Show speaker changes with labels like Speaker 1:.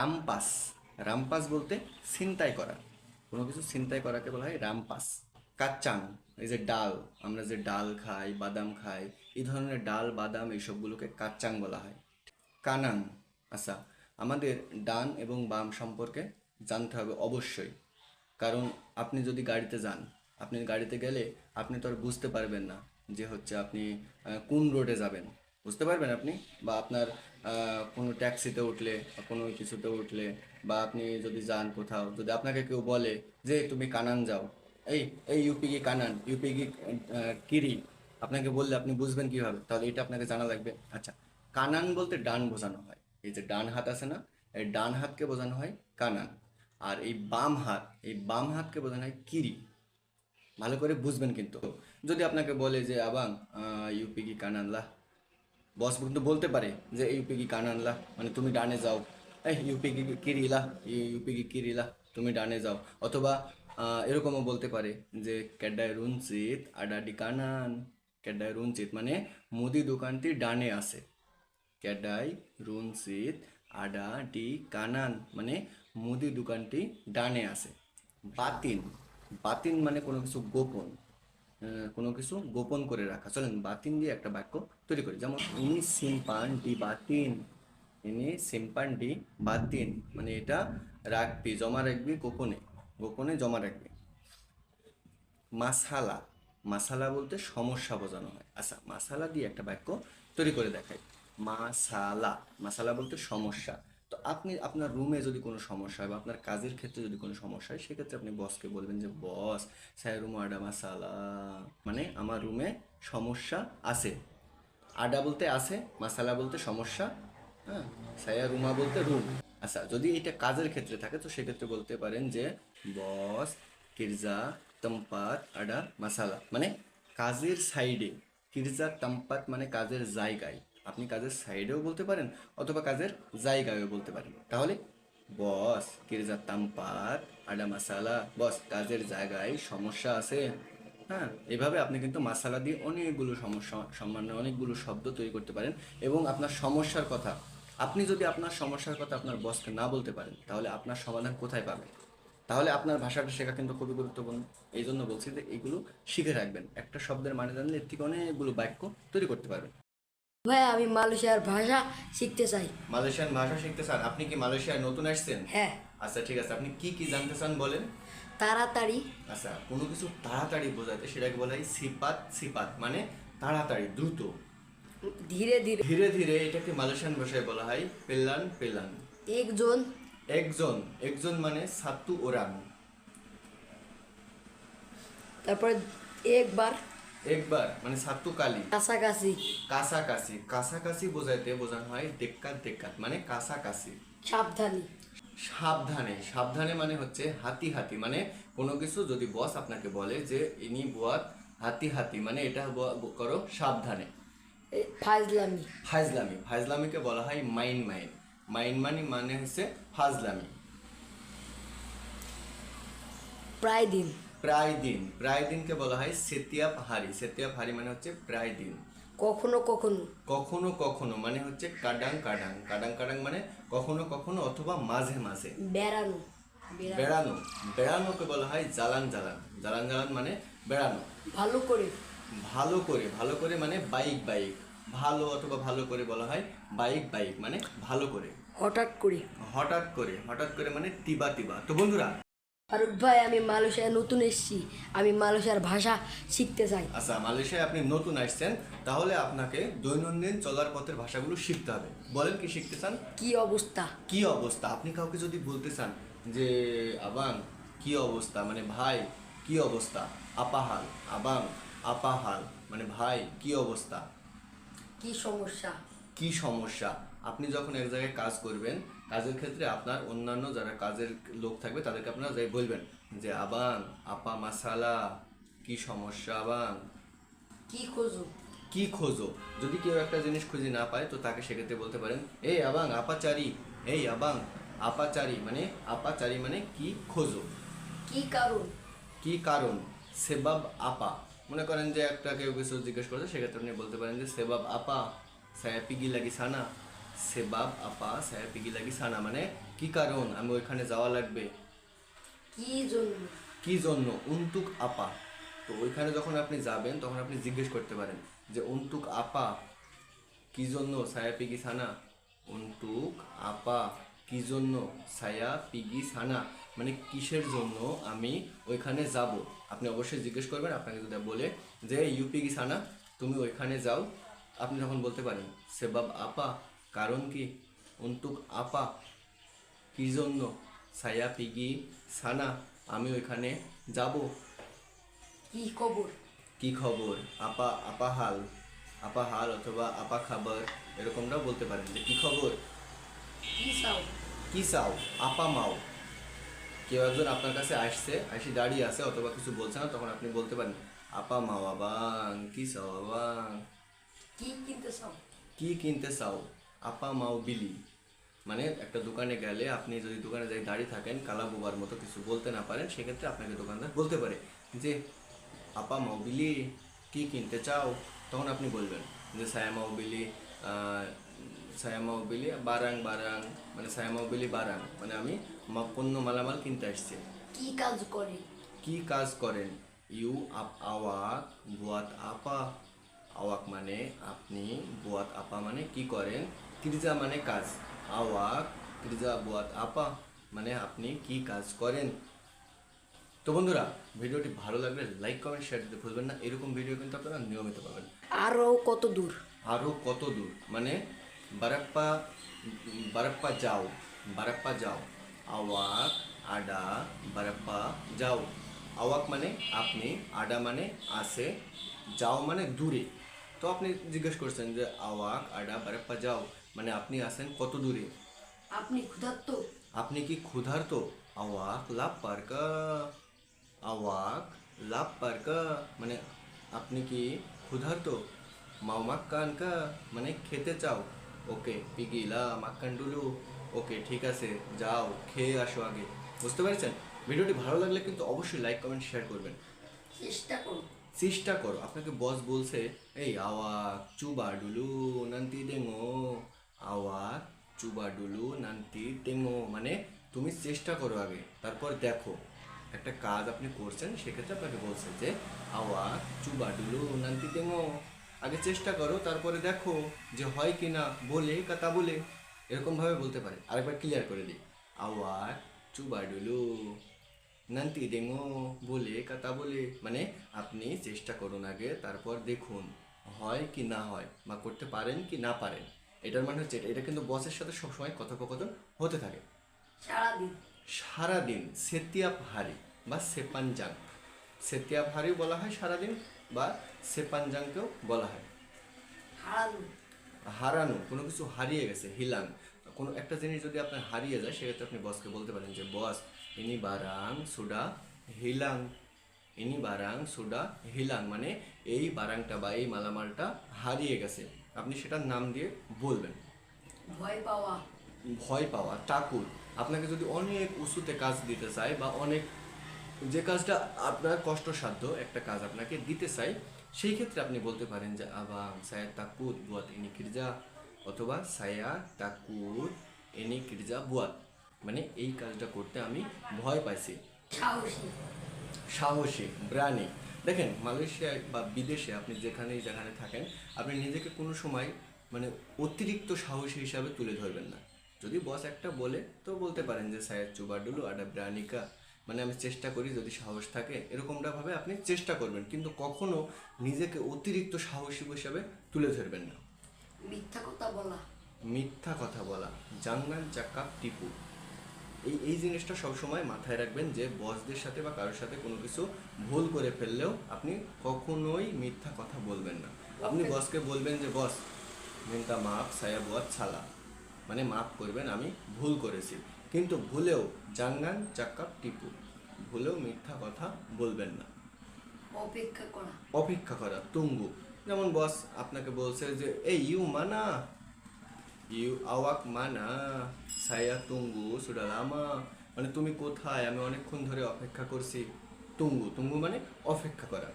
Speaker 1: রামপাস। রামপাস বলতে ছিনতাই করা। কোনো কিছু ছিনতাই করাকে বলা হয় রামপাস। কাচ্চাং, এই যে ডাল, আমরা যে ডাল খাই, বাদাম খাই, এই ধরনের ডাল, বাদাম এইসবগুলোকে কাচ্চাং বলা হয়। কানান আচ্ছা আমাদের ডান এবং বাম সম্পর্কে জানতে হবে অবশ্যই। কারণ আপনি যদি গাড়িতে যান, আপনি গাড়িতে গেলে আপনি তো আর বুঝতে পারবেন না যে হচ্ছে আপনি কোন রোডে যাবেন। বুঝতে পারবেন আপনি? বা আপনার কোনো ট্যাক্সিতে উঠলে কোনো কিছুতে উঠলে বা আপনি যদি যান কোথাও, যদি আপনাকে কেউ বলে যে, তুমি কানান যাও। এই এই ইউপি কি কানান ইউপি কি কিরি, আপনাকে বললে আপনি বুঝবেন কীভাবে? তাহলে এটা আপনাকে জানা লাগবে। আচ্ছা কানান বলতে ডান বোঝানো হয়। এই যে ডান হাত আছে না, এই ডান হাতকে বোঝানো হয় কানান। আর এই বাম হাত, এই বাম হাতকে বোঝানো হয় কিরি। ভালো করে বুঝবেন কিন্তু। যদি আপনাকে বলে যে, আবাং ইউপি কি কানানলা বস কিন্তু বলতে পারে যে ইউপি কি কানানলা মানে তুমি ডানে যাও। এই ইউপি কি কিরিলা ইউপি কি কিরিলা তুমি ডানে যাও। অথবা এরকমও বলতে পারে যে ক্যাডায় রুনচিত আডাডি কানান। ক্যাডায় রুনচিত মানে মুদি দোকানটি ডানে আছে। ক্যাডাই রুনচিত আডা ডি কানান। মানে মুদি দোকানটি ডানে আছে। বাতিন বাতিন মানে কোনো কিছু গোপন। কোনো কিছু গোপন করে রাখা। চলেন বাতিন দিয়ে একটা বাক্য তৈরি করি। যেমন, ইনি সিম্পান ডি বাতিন। ইনি সিম্পান ডি বাতিন। মানে এটা রাখবি, জমা রাখবি গোপনে। গোপনে জমা রাখবি। মাসালা। মাসালা বলতে সমস্যা বোঝানো হয়। আচ্ছা মাসালা দিয়ে একটা বাক্য তৈরি করে দেখাই। মাসালা। মাসালা বলতে সমস্যা। তো আপনি আপনার রুমে যদি কোনো সমস্যা হয় বা আপনার কাজের ক্ষেত্রে যদি কোনো সমস্যা হয়, সেক্ষেত্রে আপনি বসকে বলবেন যে বস স্যার রুম আডা মাসালা মানে আমার রুমে সমস্যা আছে। আডা বলতে আছে মাসালা বলতে সমস্যা হ্যাঁ? সায়া রুমা বলতে রুম আচ্ছা যদি এটা কাজের ক্ষেত্রে থাকে, তো সেক্ষেত্রে বলতে পারেন যে বস কিরজা, তম্পাত আডা মাসালা মানে কাজের সাইডে কিরজা, তম্পাত মানে কাজের জায়গায়। আপনি কাজের সাইডেও বলতে পারেন অথবা কাজের জায়গায়ও বলতে পারেন। তাহলে, বস কিরজা তাম্পাত আডা মাসালা, বস, কাজের জায়গায় সমস্যা আছে। হ্যাঁ এভাবে আপনি কিন্তু মাসালা দিয়ে অনেকগুলো সমস্যা সম্মানে অনেকগুলো শব্দ তৈরি করতে পারেন এবং আপনার সমস্যার কথা, আপনি যদি আপনার সমস্যার কথা আপনার বসকে না বলতে পারেন, তাহলে আপনার সমাধান কোথায় পাবেন তাহলে আপনার ভাষাটা শেখা কিন্তু খুবই গুরুত্বপূর্ণ। এই জন্য বলছি যে, এগুলো শিখে রাখবেন। একটা শব্দের মানে জানলে এর থেকে অনেকগুলো বাক্য তৈরি করতে পারবেন।
Speaker 2: ভাই আমি মালয়েশিয়ার ভাষা শিখতে চাই।
Speaker 1: মালয়েশিয়ান ভাষা শিখতে চান? আপনি কি মালয়েশিয়ায় নতুন আসছেন?
Speaker 2: হ্যাঁ।
Speaker 1: আচ্ছা ঠিক আছে। আপনি কি কি জানতে চান বলেন?
Speaker 2: তাড়াতাড়ি।
Speaker 1: আচ্ছা কোনো কিছু তাড়াতাড়ি বোঝাতে সেটাকে বলা হয় সিপাত সিপাত মানে তাড়াতাড়ি দ্রুত।
Speaker 2: ধীরে ধীরে।
Speaker 1: ধীরে ধীরে এটাকে মালয়েশিয়ান ভাষায় বলা হয় পেলান পেলান।
Speaker 2: একজন।
Speaker 1: একজন। একজন মানে সাতু ওরাং।
Speaker 2: তারপরে একবার।
Speaker 1: একবার মানে সাতু কালি
Speaker 2: কাছাকাছি।
Speaker 1: কাছাকাছি কাছাকাছি বোঝাইতে বোঝানো হয় দেক্কাত দেক্কাত মানে কাছাকাছি।
Speaker 2: সাবধানী।
Speaker 1: সাবধানে সাবধানে মানে হচ্ছে হাতি হাতি মানে কোনো কিছু যদি বস আপনাকে বলে যে ইনি বুয়াত হাতি হাতি মানে এটা করো সাবধানে।
Speaker 2: ফাজলামি।
Speaker 1: ফাজলামি ফাজলামিকে বলা হয় মাইন মাইন। মাইন মানি মানে হচ্ছে ফাজলামি।
Speaker 2: প্রায় দিন।
Speaker 1: প্রায় দিন প্রায় দিনকে বলা হয় সেতিয়া পাহাড়ি। সেতিয়া পাহাড়ি মানে হচ্ছে প্রায় দিন
Speaker 2: কখনো কখনো।
Speaker 1: কখনো কখনো মানে হচ্ছে কাডাং কাডাং। কাডাং কাডাং মানে কখনো কখনো অথবা মাঝে মাঝে।
Speaker 2: বেড়ানো।
Speaker 1: বেড়ানো। বেড়ানোকে বলা হয় জ্বালান জ্বালান জ্বালান জ্বালান মানে বেড়ানো।
Speaker 2: ভালো করে।
Speaker 1: ভালো করে ভালো করে মানে বাইক বাইক। ভালো অথবা ভালো করে বলা হয় বাইক বাইক মানে ভালো করে।
Speaker 2: হঠাৎ করে।
Speaker 1: হঠাৎ করে হঠাৎ করে মানে তিবা তিবা। তো বন্ধুরা
Speaker 2: ফারুক ভাই আমি মালয়েশিয়ায় নতুন এসেছি। আমি মালয়েশিয়ার ভাষা শিখতে চাই।
Speaker 1: আচ্ছা মালয়েশিয়ায় আপনি নতুন আসছেন তাহলে আপনাকে দৈনন্দিন চলার পথের ভাষাগুলো শিখতে হবে। বলেন কি শিখতে চান?
Speaker 2: কি অবস্থা?
Speaker 1: কি অবস্থা? আপনি কাউকে যদি বলতে চান যে আবাং কি অবস্থা? মানে ভাই কি অবস্থা? আপাহাল আবাং আপাহাল মানে ভাই কি অবস্থা?
Speaker 2: কি সমস্যা?
Speaker 1: কি সমস্যা? আপনি যখন এক জায়গায় কাজ করবেন কাজের ক্ষেত্রে আপনার অন্যান্য যারা কাজের লোক থাকবে তাদেরকে আপনারা যাই বলবেন যে আবাং আপা মাসালা কি সমস্যা আবাং
Speaker 2: কি খোঁজো?
Speaker 1: কি খোঁজো? যদি কেউ একটা জিনিস খুঁজে না পায় তো তাকে সেক্ষেত্রে বলতে পারেন এই আবাং আপাচারি এই আবাং আপাচারি মানে আপাচারি মানে কি খোঁজো?
Speaker 2: কি কারণ?
Speaker 1: কি কারণ? সেবাব আপা। মনে করেন যে একটা কেউ কিছু জিজ্ঞেস করছে সেক্ষেত্রে আপনি বলতে পারেন যে সেবাব আপা সায়া পিগি লাগি সানা। সেবাব আপা সায়া পিগি লাগি সানা মানে কি কারণ? আমি ওইখানে যাওয়া লাগবে।
Speaker 2: কি জন্য?
Speaker 1: কি জন্য? উন্তুক আপা। তো ওইখানে যখন আপনি যাবেন তখন আপনি জিজ্ঞেস করতে পারেন যে উন্তুক আপা কি জন্য? সায়া পিগি সানা? উন্তুক আপা কি জন্য? সায়া পিগি সানা? মানে কিসের জন্য আমি ওইখানে যাব? আপনি অবশ্যই জিজ্ঞেস করবেন আপনাকে যদি বলে যে ইউ ইউপিগি সানা তুমি ওইখানে যাও। আপনি যখন বলতে পারেন সেবাব আপা কারণ কি? অন্তুক আপা কি জন্য? সায়া পিগি সানা আমি ওইখানে যাব।
Speaker 2: কি খবর?
Speaker 1: কি খবর? আপা আপা হাল। আপা হাল অথবা আপা খাবার এরকমটাও বলতে পারেন যে কি খবর?
Speaker 2: কি চাও?
Speaker 1: কি চাও? আপা মাও। কেউ একজন আপনার কাছে আসছে আসি দাঁড়িয়ে আছে অথবা কিছু বলছে না তখন আপনি বলতে পারেন আপা মাও আবাং কি চাও আবাং?
Speaker 2: কি কিনতে চাও?
Speaker 1: কি কিনতে চাও? আপা মাও বিলি। মানে একটা দোকানে গেলে আপনি যদি দোকানে যাই দাঁড়িয়ে থাকেন কালা বোবার মতো কিছু বলতে না পারেন সেক্ষেত্রে আপনাকে দোকানদার বলতে পারে যে আপা মাও বিলি কি কিনতে চাও? তখন আপনি বলবেন যে সায়া মাও বিলি সায়া মাও বিলি বারাং বারাং। মানে সায়া মাও বিলি বারাং। মানে আমি পণ্য মালামাল কিনতে আসছি।
Speaker 2: কি কাজ করে?
Speaker 1: কি কাজ করেন? ইউ আপ আওয়াক বুয়াত আপা। আওয়াক মানে আপনি বুয়াত আপা মানে কি করেন? ক্রিজা মানে কাজ। আওয়াক ক্রিজা বুয়াত আপা মানে আপনি কি কাজ করেন? তো বন্ধুরা ভিডিওটি ভালো লাগলে লাইক কমেন্ট শেয়ার দিতে ভুলবেন না। এরকম ভিডিও কিন্তু আপনারা নিয়মিত পাবেন।
Speaker 2: আরও কত দূর?
Speaker 1: আরও কত দূর? মানে বারাপ্পা বারাপ্পা যাও বারাপ্পা যাও। আওয়াক আডা বারাপ্পা যাও। আওয়াক মানে আপনি আডা মানে আসে যাও মানে দূরে। তো আপনি জিজ্ঞেস করছেন যে আওয়াক আডা বারাপ্পা যাও। মানে আপনি আসেন কত দূরে?
Speaker 2: আপনি ক্ষুধার্ত?
Speaker 1: আপনি কি ক্ষুধার্ত? আওয়াক লাভ পারকা আওয়াক লাভ পারকা মানে আপনি কি ক্ষুধার্ত? মাও মাক্কান কা মানে খেতে চাও? ওকে পিগিলা মাক্কান ডুলু। ওকে ঠিক আছে যাও খেয়ে আসো আগে। বুঝতে পেরেছেন? ভিডিওটি ভালো লাগলে কিন্তু অবশ্যই লাইক কমেন্ট শেয়ার করবেন।
Speaker 2: চেষ্টা করো
Speaker 1: চেষ্টা করো। আপনাকে বস বলছে এই আওয়াক চুবা ডুলু নান্তি দেঙো আওয়াক চুবা ডুলু নান্তি তেঙো মানে তুমি চেষ্টা করো আগে, তারপর দেখো। একটা কাজ আপনি করছেন, সেক্ষেত্রে আপনাকে বলছে যে আওয়াক চুবা ডুলু নান্তি তেঙো আগে চেষ্টা করো, তারপরে দেখো যে হয় কি না বলে, কথা বলে। এরকমভাবে বলতে পারে। আরেকবার ক্লিয়ার করে দিই। আওয়াক চুবা ডুলু নান্তি দেঙো বলে, কথা বলে মানে আপনি চেষ্টা করুন আগে, তারপর দেখুন, হয় কি না হয়, বা করতে পারেন কি না পারেন। এটার মানে হচ্ছে এটা। কিন্তু বসের সাথে সবসময় কথোপকথন হতে থাকে।
Speaker 2: সারাদিন।
Speaker 1: সারাদিন সেতিয়াপ হারি বা সেপানজাং সেতিয়াপ হারিও বলা হয় সারাদিন বা সেপানজাংকেও বলা হয়।
Speaker 2: হারানো।
Speaker 1: হারানো কোনো কিছু হারিয়ে গেছে হিলাং কোনো একটা জিনিস যদি আপনার হারিয়ে যায় সেক্ষেত্রে আপনি বসকে বলতে পারেন যে বস ইনি বারাং সুডা হিলাং। ইনি বারাং সুডা হিলাং মানে এই বারাংটা বা এই মালামালটা হারিয়ে গেছে। আপনি সেটার নাম দিয়ে বলবেন।
Speaker 2: ভয় পাওয়া।
Speaker 1: ভয় পাওয়া টাকুর। আপনাকে যদি অনেক উঁচুতে কাজ দিতে চায় বা অনেক যে কাজটা আপনার কষ্টসাধ্য একটা কাজ আপনাকে দিতে চাই সেই ক্ষেত্রে আপনি বলতে পারেন যে আবাং সায়া তাকুত বুয়াত এনি কিরজা। অথবা সায়া তাকুত এনি কিরজা বুয়াত। মানে এই কাজটা করতে আমি ভয় পাইছি।
Speaker 2: সাহসী।
Speaker 1: সাহসী ব্রানি দেখেন মালয়েশিয়ায় বা বিদেশে আপনি যেখানেই যেখানে থাকেন আপনি নিজেকে কোনো সময় মানে অতিরিক্ত সাহসী হিসাবে তুলে ধরবেন না। যদি বস একটা বলে তো বলতে পারেন যে সায়াদ চুবাডুলু আডা ব্রানিকা। মানে আমি চেষ্টা করি যদি সাহস থাকে এরকমটাভাবে আপনি চেষ্টা করবেন কিন্তু কখনো নিজেকে অতিরিক্ত সাহসী হিসাবে তুলে ধরবেন না।
Speaker 2: মিথ্যা কথা বলা।
Speaker 1: মিথ্যা কথা বলা। জাঙ্গান চাকা টিপু। এই এই জিনিসটা সবসময় মাথায় রাখবেন যে বসদের সাথে বা কারোর সাথে কোনো কিছু ভুল করে ফেললেও আপনি কখনোই মিথ্যা কথা বলবেন না। আপনি বসকে বলবেন যে বস মিনতা মাপ সায়া বুয়াত ছালা। মানে মাফ করবেন আমি ভুল করেছি। কিন্তু ভুলেও জাঙ্গান চাক্কা টিপু। ভুলেও মিথ্যা কথা বলবেন না।
Speaker 2: অপেক্ষা করা।
Speaker 1: অপেক্ষা করা তুঙ্গু। যেমন বস আপনাকে বলছে যে এই ইউ মানা ইউ আওয়াক মানা সায়া তুঙ্গু সুডা লামা মানে তুমি কোথায়? আমি অনেকক্ষণ ধরে অপেক্ষা করছি। তুঙ্গু তুঙ্গু মানে অপেক্ষা করা।